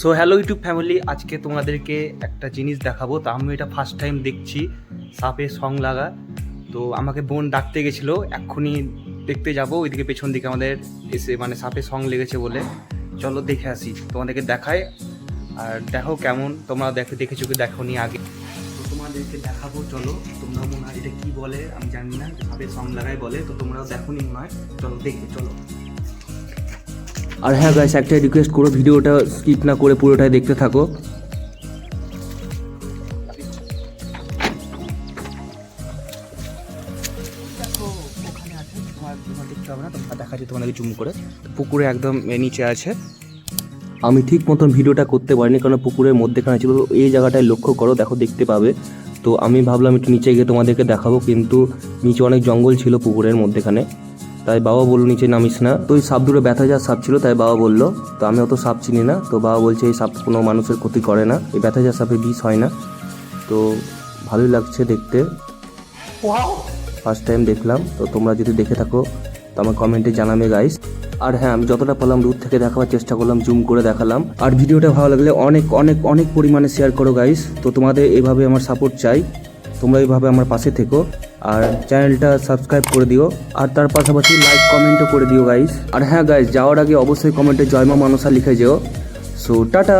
So hello YouTube family আজকে তোমাদেরকে একটা জিনিস দেখাবো। তা আমি এটা ফার্স্ট টাইম দেখছি, সাপে সং লাগা। তো আমাকে বোন ডাকতে গেছিল, এক্ষুনি দেখতে যাব, ওইদিকে পেছন দিকে আমাদের এসে মানে সাপে সং লেগেছে বলে। চলো দেখে আসি, তোমাদেরকে দেখায় আর দেখো কেমন, তোমরা দেখে, দেখেছ কি দেখো নি আগে। তো তোমাদেরকে দেখাবো, চলো। তোমরা মনে হয় এটা কি বলে, আমি জানি না, সাপে সং লাগাই বলে, তো তোমরাও দেখো নি মনে হয়। চলো দেখবে চলো। আর হ্যাঁ গাইস একটা রিকোয়েস্ট করো ভিডিওটা স্কিপ না করে পুরোটাই দেখতে থাকো। দেখো ওখানে আছে তোমার তোমার দেখতে হবে না তোমরা দেখা যাচ্ছে তোমাদেরকে জুম করে। পুকুরে একদম নিচে আছে। আমি ঠিক মতন ভিডিওটা করতে পারিনি কারণ পুকুরের মধ্যেখানে ছিল এই জায়গাটায় লক্ষ্য করো দেখো দেখতে পাবে। তো আমি ভাবলাম একটু নিচে গিয়ে তোমাদেরকে দেখাবো কিন্তু নিচে অনেক জঙ্গল ছিল পুকুরের মধ্যেখানে। তাই বাবা বলল নিচে নামিস না। তো ওই সাপ দুটো ব্যথা যা সাপ ছিল তাই বাবা বলল তো আমি অত সাপ চিনি না। তো বাবা বলছে এই সাপ কোনো মানুষের ক্ষতি করে না। এই ব্যথা যা সাপে বিষ হয় না। তো ভালোই লাগছে দেখতে। ফার্স্ট টাইম দেখলাম। তো তোমরা যদি দেখে থাকো তো আমার কমেন্টে জানাবে গাইস আর হ্যাঁ আমি যতটা পারলাম দূর থেকে দেখাবার চেষ্টা করলাম জুম করে দেখালাম। আর ভিডিওটা ভালো লাগলে অনেক অনেক অনেক পরিমাণে শেয়ার করো গাইস তো তোমাদের এভাবে আমার সাপোর্ট চাই। তোমরা এইভাবে আমার পাশে থেকো। আর চ্যানেলটা সাবস্ক্রাইব করে দিও। আর তার পাশাপাশি লাইক কমেন্টও করে দিও গাইস আর হ্যাঁ গাইস যাওয়ার আগে অবশ্যই কমেন্টে জয়মা মানসা লিখে যেও। So tata